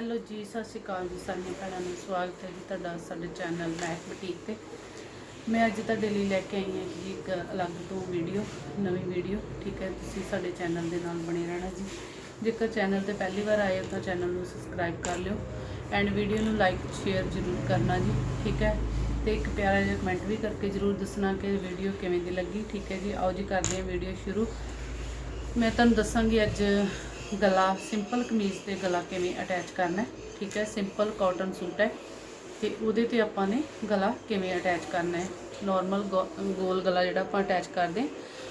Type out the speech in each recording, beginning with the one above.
Hello ਜੀ, ਸਤਿ ਸ਼੍ਰੀ ਅਕਾਲ ਜੀ ਸਾਰੀਆਂ ਭੈਣਾਂ ਨੂੰ ਸਵਾਗਤ ਹੈ ਜੀ ਤੁਹਾਡਾ ਸਾਡੇ ਚੈਨਲ ਮੈਕ ਬੁਟੀਕ ਤੇ। ਮੈਂ ਅੱਜ ਤੁਹਾਡੇ ਲਈ ਲੈ ਕੇ ਆਈ ਹਾਂ ਜੀ ਇੱਕ ਅਲੱਗ ਤੋਂ ਵੀਡੀਓ, ਨਵੀਂ ਵੀਡੀਓ, ਠੀਕ ਹੈ? ਤੁਸੀਂ ਸਾਡੇ ਚੈਨਲ ਦੇ ਨਾਲ ਬਣੇ ਰਹਿਣਾ ਜੀ। ਜੇਕਰ ਚੈਨਲ ਤੇ ਪਹਿਲੀ ਵਾਰ ਆਏ ਹੋ ਤਾਂ ਚੈਨਲ ਨੂੰ ਸਬਸਕ੍ਰਾਈਬ ਕਰ ਲਿਓ ਐਂਡ ਵੀਡੀਓ ਨੂੰ ਲਾਈਕ, ਸ਼ੇਅਰ ਜ਼ਰੂਰ ਕਰਨਾ ਜੀ, ਠੀਕ ਹੈ? ਤੇ ਇੱਕ ਪਿਆਰਾ ਜਿਹਾ ਕਮੈਂਟ ਵੀ ਕਰਕੇ ਜ਼ਰੂਰ ਦੱਸਣਾ ਕਿ ਵੀਡੀਓ ਕਿਵੇਂ ਦੀ ਲੱਗੀ, ਠੀਕ ਹੈ ਜੀ? ਆਓ ਜੀ, ਕਰਦੇ ਹਾਂ ਵੀਡੀਓ ਸ਼ੁਰੂ। ਮੈਂ ਤੁਹਾਨੂੰ ਦੱਸਾਂਗੀ ਅੱਜ ਗਲਾ ਸਿੰਪਲ ਕਮੀਜ਼ ਤੇ ਗਲਾ ਕਿਵੇਂ ਅਟੈਚ ਕਰਨਾ ਠੀਕ ਹੈ ਸਿੰਪਲ ਕਾਟਨ ਸੂਟ ਹੈ, ਤੇ ਉਹਦੇ ਤੇ ਆਪਾਂ ਨੇ ਗਲਾ ਕਿਵੇਂ ਅਟੈਚ ਕਰਨਾ ਹੈ ਨਾਰਮਲ ਗੋਲ ਗਲਾ ਜਿਹੜਾ ਆਪਾਂ ਅਟੈਚ ਕਰਦੇ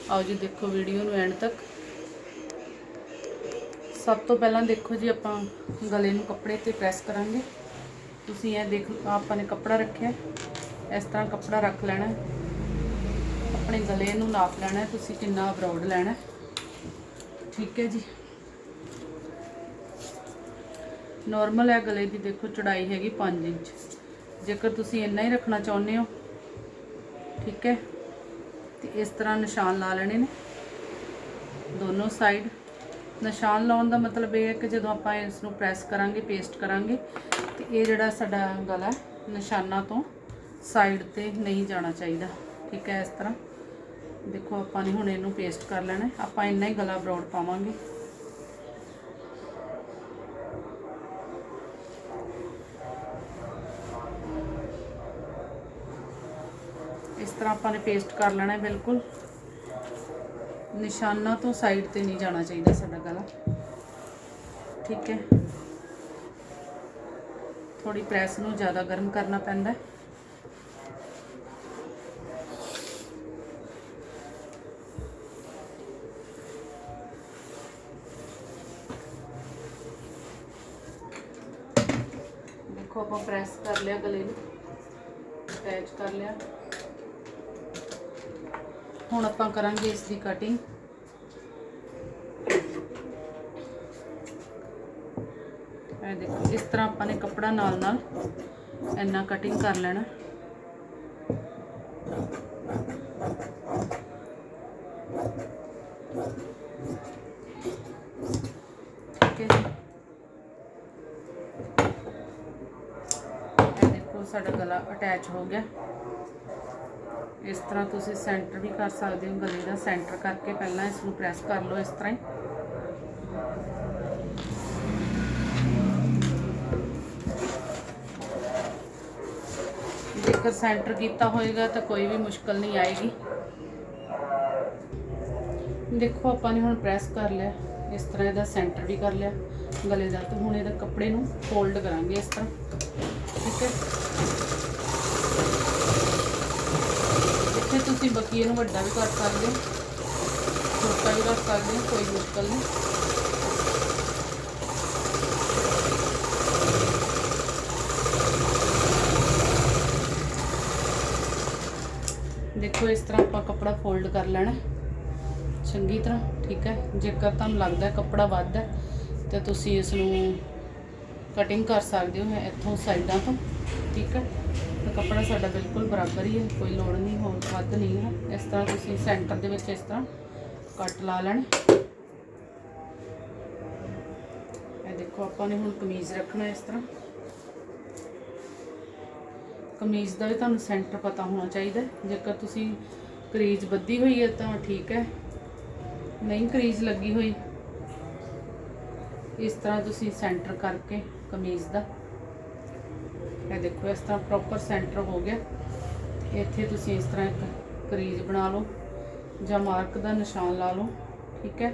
ਆਓ ਜੀ, ਦੇਖੋ ਵੀਡੀਓ ਨੂੰ ਐਂਡ ਤੱਕ। ਸਭ ਤੋਂ ਪਹਿਲਾਂ ਦੇਖੋ ਜੀ, ਆਪਾਂ ਗਲੇ ਨੂੰ ਕੱਪੜੇ ਤੇ ਪ੍ਰੈਸ ਕਰਾਂਗੇ। ਤੁਸੀਂ ਇਹ ਦੇਖ, ਆਪਾਂ ਨੇ ਕੱਪੜਾ ਰੱਖਿਆ ਇਸ ਤਰ੍ਹਾਂ ਕੱਪੜਾ ਰੱਖ ਲੈਣਾ ਆਪਣੇ ਗਲੇ ਨੂੰ ਨਾਪ ਲੈਣਾ ਤੁਸੀਂ ਕਿੰਨਾ ਬਰੋਡ ਲੈਣਾ ਠੀਕ ਹੈ ਜੀ। ਨਾਰਮਲ ਹੈ ਗਲੇ ਦੀ ਦੇਖੋ ਚੜਾਈ ਹੈਗੀ 5 ਇੰਚ। ਜੇਕਰ ਤੁਸੀਂ ਇੰਨਾ ਹੀ ਰੱਖਣਾ ਚਾਹੁੰਦੇ ਹੋ ਠੀਕ ਹੈ? ਤੇ ਇਸ ਤਰ੍ਹਾਂ ਨਿਸ਼ਾਨ ਲਾ ਲੈਣੇ ਨੇ। ਦੋਨੋਂ ਸਾਈਡ ਨਿਸ਼ਾਨ ਲਾਉਣ ਦਾ ਮਤਲਬ ਇਹ ਹੈ ਕਿ ਜਦੋਂ ਆਪਾਂ ਇਸ ਨੂੰ ਪ੍ਰੈਸ ਕਰਾਂਗੇ ਪੇਸਟ ਕਰਾਂਗੇ ਤੇ ਇਹ ਜਿਹੜਾ ਸਾਡਾ ਗਲਾ ਹੈ, ਨਿਸ਼ਾਨਾਂ ਤੋਂ ਸਾਈਡ ਤੇ ਨਹੀਂ ਜਾਣਾ ਚਾਹੀਦਾ। ਠੀਕ ਹੈ ਇਸ ਤਰ੍ਹਾਂ। ਦੇਖੋ ਆਪਾਂ ਨੇ ਹੁਣ ਇਹਨੂੰ ਪੇਸਟ ਕਰ ਲੈਣਾ ਆਪਾਂ ਇੰਨਾ ਹੀ ਗਲਾ ਬਰੋਡ ਪਾਵਾਂਗੇ। ਤਰ੍ਹਾਂ ਆਪਾਂ ਨੇ ਪੇਸਟ ਕਰ ਲੈਣਾ ਹੈ, ਬਿਲਕੁਲ। ਨਿਸ਼ਾਨਾ ਤੋਂ ਸਾਈਡ ਤੇ ਨਹੀਂ ਜਾਣਾ ਚਾਹੀਦਾ ਸਾਡਾ ਗਲਾ। ਠੀਕ ਹੈ। ਥੋੜੀ ਪ੍ਰੈਸ ਨੂੰ ਜ਼ਿਆਦਾ ਗਰਮ ਕਰਨਾ ਪੈਂਦਾ ਦੇਖੋ ਆਪਾਂ ਪ੍ਰੈਸ ਕਰ ਲਿਆ ਗਲੇ ਨੂੰ। ਅਟੈਚ ਕਰ ਲਿਆ। ਹੁਣ ਆਪਾਂ ਕਰਾਂਗੇ ਇਸ ਦੀ ਕਟਿੰਗ ਇਹ ਦੇਖੋ, ਇਸ ਤਰ੍ਹਾਂ ਆਪਾਂ ਨੇ ਕੱਪੜਾ ਨਾਲ ਨਾਲ ਇੰਨਾ ਕਟਿੰਗ ਕਰ ਲੈਣਾ। ਠੀਕ ਹੈ ਇਹ ਦੇਖੋ, ਸਾਡਾ ਗਲਾ ਅਟੈਚ ਹੋ ਗਿਆ। ਇਸ ਤਰ੍ਹਾਂ ਤੁਸੀਂ ਸੈਂਟਰ ਵੀ ਕਰ ਸਕਦੇ ਹੋ, ਗਲੇ ਦਾ ਸੈਂਟਰ ਕਰਕੇ ਪਹਿਲਾਂ ਇਸ ਨੂੰ ਪ੍ਰੈਸ ਕਰ ਲਓ ਇਸ ਤਰ੍ਹਾਂ ਹੀ। ਜੇਕਰ ਸੈਂਟਰ ਕੀਤਾ ਹੋਏਗਾ ਤਾਂ ਕੋਈ ਵੀ ਮੁਸ਼ਕਲ ਨਹੀਂ ਆਏਗੀ। ਦੇਖੋ, ਆਪਾਂ ਨੇ ਹੁਣ ਪ੍ਰੈਸ ਕਰ ਲਿਆ। ਇਸ ਤਰ੍ਹਾਂ ਇਹਦਾ ਸੈਂਟਰ ਵੀ ਕਰ ਲਿਆ। ਗਲੇ ਦਾ ਤੇ ਹੁਣ ਇਹਦਾ ਕੱਪੜੇ ਨੂੰ ਫੋਲਡ ਕਰਾਂਗੇ ਇਸ ਤਰ੍ਹਾਂ। ਠੀਕ ਹੈ। ਇੱਥੇ ਤੁਸੀਂ ਬਕੀਏ ਨੂੰ ਵੱਡਾ ਵੀ ਕਰ ਸਕਦੇ ਹੋ। ਛੋਟਾ ਵੀ ਰੱਖ ਸਕਦੇ ਹੋ, ਕੋਈ ਮੁਸ਼ਕਲ ਨਹੀਂ। ਦੇਖੋ, ਇਸ ਤਰ੍ਹਾਂ ਆਪਾਂ ਕੱਪੜਾ ਫੋਲਡ ਕਰ ਲੈਣਾ। ਚੰਗੀ ਤਰ੍ਹਾਂ, ਠੀਕ ਹੈ? ਜੇਕਰ ਤੁਹਾਨੂੰ ਲੱਗਦਾ ਕੱਪੜਾ ਵੱਧ ਹੈ, ਤੇ ਤੁਸੀਂ ਇਸ ਨੂੰ ਕਟਿੰਗ ਕਰ ਸਕਦੇ ਹੋ ਇੱਥੋਂ ਸਾਈਡਾਂ ਤੋਂ, ਠੀਕ ਹੈ? ਤਾਂ ਕੱਪੜਾ ਸਾਡਾ ਬਿਲਕੁਲ ਬਰਾਬਰ ਹੀ ਹੈ, ਕੋਈ ਲੋੜ ਨਹੀਂ, ਹੋਰ ਵੱਧ ਨਹੀਂ ਹੈ। ਇਸ ਤਰ੍ਹਾਂ ਤੁਸੀਂ ਸੈਂਟਰ ਦੇ ਵਿੱਚ ਇਸ ਤਰ੍ਹਾਂ ਕੱਟ ਲਾ ਲੈਣ। ਇਹ ਦੇਖੋ, ਆਪਾਂ ਨੇ ਹੁਣ ਕਮੀਜ਼ ਰੱਖਣਾ ਇਸ ਤਰ੍ਹਾਂ। ਕਮੀਜ਼ ਦਾ ਵੀ ਤੁਹਾਨੂੰ ਸੈਂਟਰ ਪਤਾ ਹੋਣਾ ਚਾਹੀਦਾ ਜੇਕਰ ਤੁਸੀਂ ਕਰੀਜ਼ ਬੱਧੀ ਹੋਈ ਹੈ ਤਾਂ ਠੀਕ ਹੈ, ਨਹੀਂ ਕਰੀਜ਼ ਲੱਗੀ ਹੋਈ, ਇਸ ਤਰ੍ਹਾਂ ਤੁਸੀਂ ਸੈਂਟਰ ਕਰਕੇ ਕਮੀਜ਼ ਦਾ ਇਹ ਦੇਖੋ, ਇਸ ਤਰ੍ਹਾਂ ਪ੍ਰੋਪਰ ਸੈਂਟਰ ਹੋ ਗਿਆ। ਇੱਥੇ ਤੁਸੀਂ ਇਸ ਤਰ੍ਹਾਂ ਇੱਕ ਕਰੀਜ਼ ਬਣਾ ਲਓ ਜਾਂ ਮਾਰਕ ਦਾ ਨਿਸ਼ਾਨ ਲਾ ਲਓ, ਠੀਕ ਹੈ?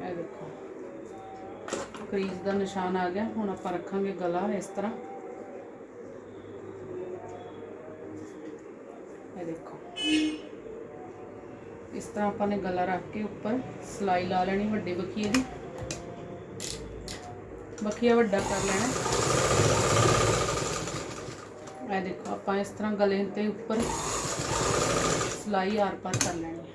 ਇਹ ਦੇਖੋ, ਕਰੀਜ਼ ਦਾ ਨਿਸ਼ਾਨ ਆ ਗਿਆ। ਹੁਣ ਆਪਾਂ ਰੱਖਾਂਗੇ ਗਲਾ ਇਸ ਤਰ੍ਹਾਂ। ਇਹ ਦੇਖੋ, ਇਸ ਤਰ੍ਹਾਂ ਆਪਾਂ ਨੇ ਗਲਾ ਰੱਖ ਕੇ ਉੱਪਰ ਸਲਾਈ ਲਾ ਲੈਣੀ ਵੱਡੇ ਬਖੀਏ ਦੀ ਬਖੀਆ ਵੱਡਾ ਕਰ ਲੈਣਾ। ਇਹ ਦੇਖੋ, ਆਪਾਂ ਇਸ ਤਰ੍ਹਾਂ ਗਲੇ ਤੇ ਉੱਪਰ ਸਲਾਈ ਆਰ ਪਾਰ ਕਰ ਲੈਣੀ ਹੈ।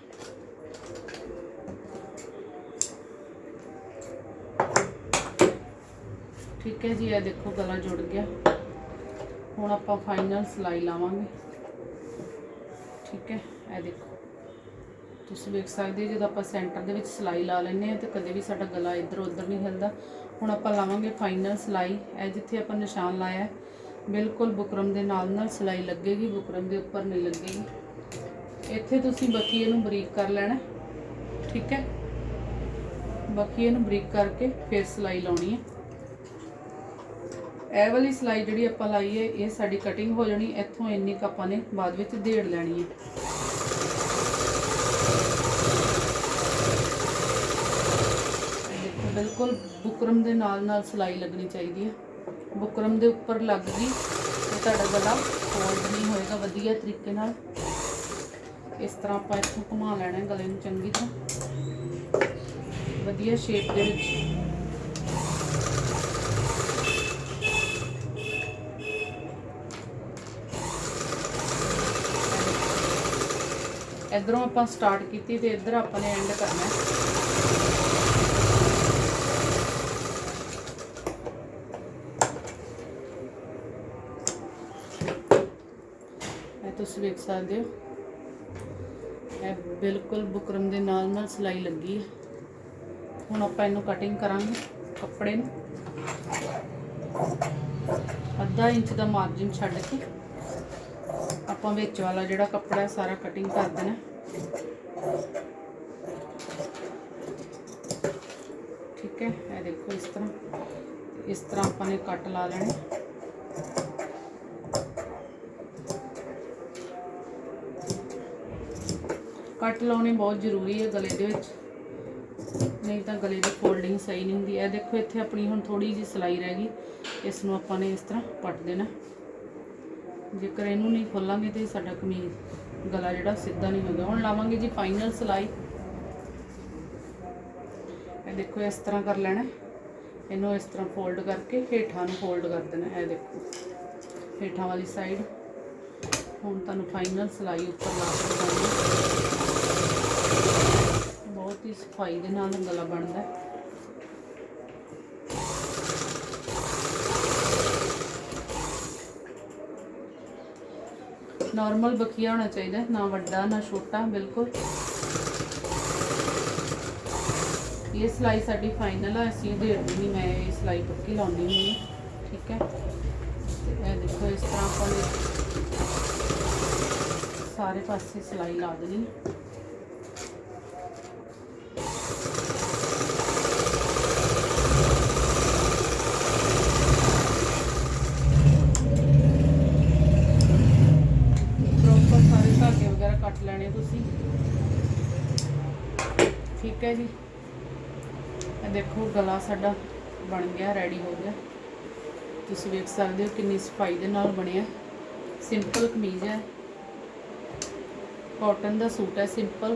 ਠੀਕ ਹੈ ਜੀ, ਇਹ ਦੇਖੋ ਗਲਾ ਜੁੜ ਗਿਆ। ਹੁਣ ਆਪਾਂ ਫਾਈਨਲ ਸਲਾਈ ਲਾਵਾਂਗੇ। ਠੀਕ ਹੈ, ਇਹ ਦੇਖੋ। ਤੁਸੀਂ ਵੇਖ ਸਕਦੇ ਹੋ, ਜਦੋਂ ਆਪਾਂ ਸੈਂਟਰ ਦੇ ਵਿੱਚ ਸਿਲਾਈ ਲਾ ਲੈਂਦੇ ਆ ਤੇ ਕਦੇ ਵੀ ਸਾਡਾ ਗਲਾ ਇੱਧਰ ਉੱਧਰ ਨਹੀਂ ਹਿਲਦਾ। ਹੁਣ ਆਪਾਂ ਲਾਵਾਂਗੇ ਫਾਈਨਲ ਸਿਲਾਈ। ਇਹ ਜਿੱਥੇ ਆਪਾਂ ਨਿਸ਼ਾਨ ਲਾਇਆ ਬਿਲਕੁਲ ਬੁਕਰਮ ਦੇ ਨਾਲ ਨਾਲ ਸਿਲਾਈ ਲੱਗੇਗੀ, ਬੁਕਰਮ ਦੇ ਉੱਪਰ ਨਹੀਂ ਲੱਗੇਗੀ। ਇੱਥੇ ਤੁਸੀਂ ਬਕੀਏ ਨੂੰ ਬਰੀਕ ਕਰ ਲੈਣਾ ਠੀਕ ਹੈ? ਬਕੀਏ ਨੂੰ ਬਰੀਕ ਕਰਕੇ ਫਿਰ ਸਿਲਾਈ ਲਾਉਣੀ ਹੈ। ਇਹ ਵਾਲੀ ਸਿਲਾਈ ਜਿਹੜੀ ਆਪਾਂ ਲਾਈ ਹੈ, ਇਹ ਸਾਡੀ ਕਟਿੰਗ ਹੋ ਜਾਣੀ, ਇੱਥੋਂ ਇੰਨੀ ਕੁ ਆਪਾਂ ਨੇ ਬਾਅਦ ਵਿੱਚ ਦੇੜ ਲੈਣੀ ਹੈ ਦੇਖੋ ਬਿਲਕੁਲ ਬੁਕਰਮ ਦੇ ਨਾਲ ਨਾਲ ਸਿਲਾਈ ਲੱਗਣੀ ਚਾਹੀਦੀ ਹੈ। ਬੁਕਰਮ ਦੇ ਉੱਪਰ ਲੱਗ ਗਈ। ਤੇ ਤੁਹਾਡਾ ਗਲਾ ਫੋਲਡ ਨਹੀਂ ਹੋਏਗਾ, ਵਧੀਆ ਤਰੀਕੇ ਨਾਲ। ਇਸ ਤਰ੍ਹਾਂ ਆਪਾਂ ਇੱਥੋਂ ਘੁਮਾ ਲੈਣਾ ਗਲੇ ਨੂੰ ਚੰਗੀ ਤਰ੍ਹਾਂ। ਵਧੀਆ ਸ਼ੇਪ ਦੇ ਵਿੱਚ। ਇਧਰੋਂ ਆਪਾਂ ਸਟਾਰਟ ਕੀਤੀ ਤੇ ਇੱਧਰ ਆਪਾਂ ਨੇ ਐਂਡ ਕਰਨਾ ਹੈ। ਤੁਸੀਂ ਵੇਖ ਸਕਦੇ ਹੋ। ਇਹ ਬਿਲਕੁਲ ਬੁਕਰਮ ਦੇ ਨਾਲ ਨਾਲ ਸਿਲਾਈ ਲੱਗੀ ਹੈ। ਹੁਣ ਆਪਾਂ ਇਹਨੂੰ ਕਟਿੰਗ ਕਰਾਂਗੇ ਕੱਪੜੇ ਨੂੰ। ਅੱਧਾ ਇੰਚ ਦਾ ਮਾਰਜਨ ਛੱਡ ਕੇ ਆਪਾਂ ਵਿੱਚ ਵਾਲਾ ਜਿਹੜਾ ਕੱਪੜਾ ਹੈ, ਸਾਰਾ ਕਟਿੰਗ ਕਰ ਦੇਣਾ। ਠੀਕ ਹੈ, ਇਹ ਦੇਖੋ ਇਸ ਤਰ੍ਹਾਂ। ਇਸ ਤਰ੍ਹਾਂ ਆਪਾਂ ਨੇ ਕੱਟ ਲਾ ਲੈਣੇ। ਕੱਟ ਲਾਉਣੇ ਬਹੁਤ ਜ਼ਰੂਰੀ ਹੈ ਗਲੇ ਦੇ ਵਿੱਚ। ਨਹੀਂ ਤਾਂ ਗਲੇ ਦੀ ਫੋਲਡਿੰਗ ਸਹੀ ਨਹੀਂ ਹੁੰਦੀ। ਇਹ ਦੇਖੋ, ਇੱਥੇ ਆਪਣੀ ਹੁਣ ਥੋੜੀ ਜਿਹੀ ਸਿਲਾਈ ਰਹਿ ਗਈ। ਇਸ ਨੂੰ ਆਪਾਂ ਨੇ ਇਸ ਤਰ੍ਹਾਂ ਪੱਟ ਦੇਣਾ। ਜੇਕਰ ਇਹਨੂੰ ਨਹੀਂ ਖੋਲਾਂਗੇ ਤੇ ਸਾਡਾ ਕਮੀਜ਼, ਗਲਾ ਜਿਹੜਾ ਸਿੱਧਾ ਨਹੀਂ ਹੋਗਾ ਹੁਣ ਲਾਵਾਂਗੇ ਜੀ ਫਾਈਨਲ ਸਿਲਾਈ। ਇਹ ਦੇਖੋ, ਇਸ ਤਰ੍ਹਾਂ ਕਰ ਲੈਣਾ। ਇਹਨੂੰ ਇਸ ਤਰ੍ਹਾਂ ਫੋਲਡ ਕਰਕੇ ਹੇਠਾਂ ਨੂੰ ਫੋਲਡ ਕਰ ਦੇਣਾ। ਇਹ ਦੇਖੋ, ਹੇਠਾਂ ਵਾਲੀ ਸਾਈਡ। ਹੁਣ ਤੁਹਾਨੂੰ ਫਾਈਨਲ ਸਿਲਾਈ ਉੱਪਰ ਲਾ ਕੇ ਦਿਖਾਉਂਗੀ ਬਹੁਤ ਹੀ ਸਫ਼ਾਈ ਦੇ ਨਾਲ ਗਲਾ ਬਣਦਾ ਹੈ। ਨਾਰਮਲ ਬਕੀਆ ਹੋਣਾ ਚਾਹੀਦਾ ਨਾ ਵੱਡਾ, ਨਾ ਛੋਟਾ, ਬਿਲਕੁਲ। ਇਹ ਸਿਲਾਈ ਸਾਡੀ ਫਾਈਨਲ ਆ, ਅਸੀਂ ਉਧੇੜਨੀ ਨਹੀਂ, ਮੈਂ ਇਹ ਸਿਲਾਈ ਪੱਕੀ ਲਾਉਣੀ ਹੁੰਦੀ ਠੀਕ ਹੈ। ਇਹ ਦੇਖੋ, ਇਸ ਤਰ੍ਹਾਂ ਆਪਾਂ ਨੇ ਸਾਰੇ ਪਾਸੇ ਸਿਲਾਈ ਲਾ ਦੇਣੀ ਹੈ। ਪ੍ਰੋਪਰ ਸਾਰੇ ਧਾਗੇ ਵਗੈਰਾ ਕੱਟ ਲੈਣੇ ਤੁਸੀਂ। ਠੀਕ ਹੈ ਜੀ। ਇਹ ਦੇਖੋ ਗਲਾ ਸਾਡਾ ਬਣ ਗਿਆ ਰੈਡੀ ਹੋ ਗਿਆ। ਤੁਸੀਂ ਵੇਖ ਸਕਦੇ ਹੋ ਕਿੰਨੀ ਸਫ਼ਾਈ ਦੇ ਨਾਲ ਬਣਿਆ। ਸਿੰਪਲ ਕਮੀਜ਼ ਹੈ। ਕਾਟਨ ਦਾ ਸੂਟ ਹੈ ਸਿੰਪਲ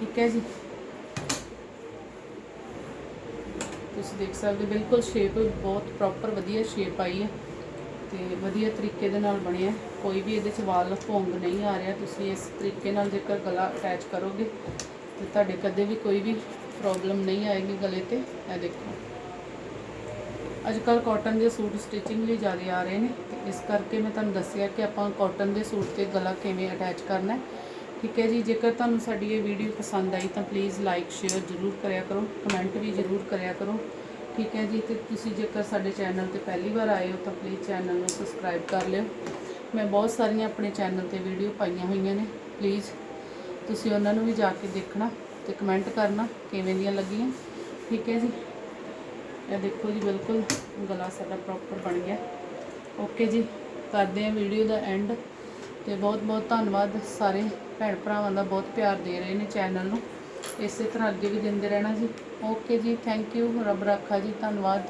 ਠੀਕ ਹੈ ਜੀ। ਤੁਸੀਂ ਦੇਖ ਸਕਦੇ ਹੋ, ਬਿਲਕੁਲ ਸ਼ੇਪ ਬਹੁਤ ਪ੍ਰੋਪਰ ਵਧੀਆ ਸ਼ੇਪ ਆਈ ਹੈ ਤੇ ਵਧੀਆ ਤਰੀਕੇ ਦੇ ਨਾਲ ਬਣਿਆ। ਕੋਈ ਵੀ ਇਹਦੇ ਚ ਵਾਲ ਭੋਂਗ ਨਹੀਂ ਆ ਰਿਹਾ, ਤੁਸੀਂ ਇਸ ਤਰੀਕੇ ਨਾਲ ਜੇਕਰ ਗਲਾ ਅਟੈਚ ਕਰੋਗੇ, ਤੇ ਤੁਹਾਡੇ ਕਦੇ ਵੀ ਕੋਈ ਵੀ ਪ੍ਰੋਬਲਮ ਨਹੀਂ ਆਏਗੀ ਗਲੇ ਤੇ, ਇਹ ਦੇਖੋ। ਅੱਜ ਕੱਲ ਕਾਟਨ ਦੇ ਸੂਟ ਸਟਿਚਿੰਗ ਲਈ ਜ਼ਿਆਦਾ ਆ ਰਹੇ ਨੇ, ਤੇ ਇਸ ਕਰਕੇ ਮੈਂ ਤੁਹਾਨੂੰ ਦੱਸਿਆ ਕਿ ਆਪਾਂ ਕਾਟਨ ਦੇ ਸੂਟ ਤੇ ਗਲਾ ਕਿਵੇਂ ਅਟੈਚ ਕਰਨਾ ਠੀਕ ਹੈ ਜੀ, ਜੇਕਰ ਤੁਹਾਨੂੰ ਸਾਡੀ ਇਹ ਵੀਡੀਓ ਪਸੰਦ ਆਈ ਤਾਂ ਪਲੀਜ਼ ਲਾਈਕ ਸ਼ੇਅਰ ਜ਼ਰੂਰ ਕਰਿਆ ਕਰੋ ਕਮੈਂਟ ਵੀ ਜ਼ਰੂਰ ਕਰਿਆ ਕਰੋ। ਠੀਕ ਹੈ ਜੀ, ਤੇ ਤੁਸੀਂ ਜੇਕਰ ਸਾਡੇ ਚੈਨਲ ਤੇ ਪਹਿਲੀ ਵਾਰ ਆਏ ਹੋ ਤਾਂ ਪਲੀਜ਼ ਚੈਨਲ ਨੂੰ ਸਬਸਕ੍ਰਾਈਬ ਕਰ ਲਿਓ। ਮੈਂ ਬਹੁਤ ਸਾਰੀਆਂ ਆਪਣੇ ਚੈਨਲ ਤੇ ਵੀਡੀਓ ਪਾਈਆਂ ਹੋਈਆਂ ਨੇ ਪਲੀਜ਼ ਤੁਸੀਂ ਉਹਨਾਂ ਨੂੰ ਵੀ ਜਾ ਕੇ ਦੇਖਣਾ ਤੇ ਕਮੈਂਟ ਕਰਨਾ ਕਿਵੇਂ ਦੀਆਂ ਲੱਗੀਆਂ। ਠੀਕ ਹੈ ਜੀ? ਇਹ ਦੇਖੋ ਜੀ, ਬਿਲਕੁਲ ਗਲਾ ਸਾਡਾ ਪ੍ਰੋਪਰ ਬਣ ਗਿਆ। ਓਕੇ ਜੀ, ਕਰਦੇ ਹਾਂ ਵੀਡੀਓ ਦਾ ਐਂਡ ਤੇ ਬਹੁਤ ਬਹੁਤ ਧੰਨਵਾਦ ਸਾਰੇ ਭੈਣ ਭਰਾਵਾਂ ਦਾ ਬਹੁਤ ਪਿਆਰ ਦੇ ਰਹੇ ਨੇ ਚੈਨਲ ਨੂੰ। ਇਸੇ ਤਰ੍ਹਾਂ ਅੱਗੇ ਵੀ ਦਿੰਦੇ ਰਹਿਣਾ ਜੀ। ਓਕੇ ਜੀ ਥੈਂਕ ਯੂ ਰੱਬ ਰੱਖਾ ਜੀ, ਧੰਨਵਾਦ।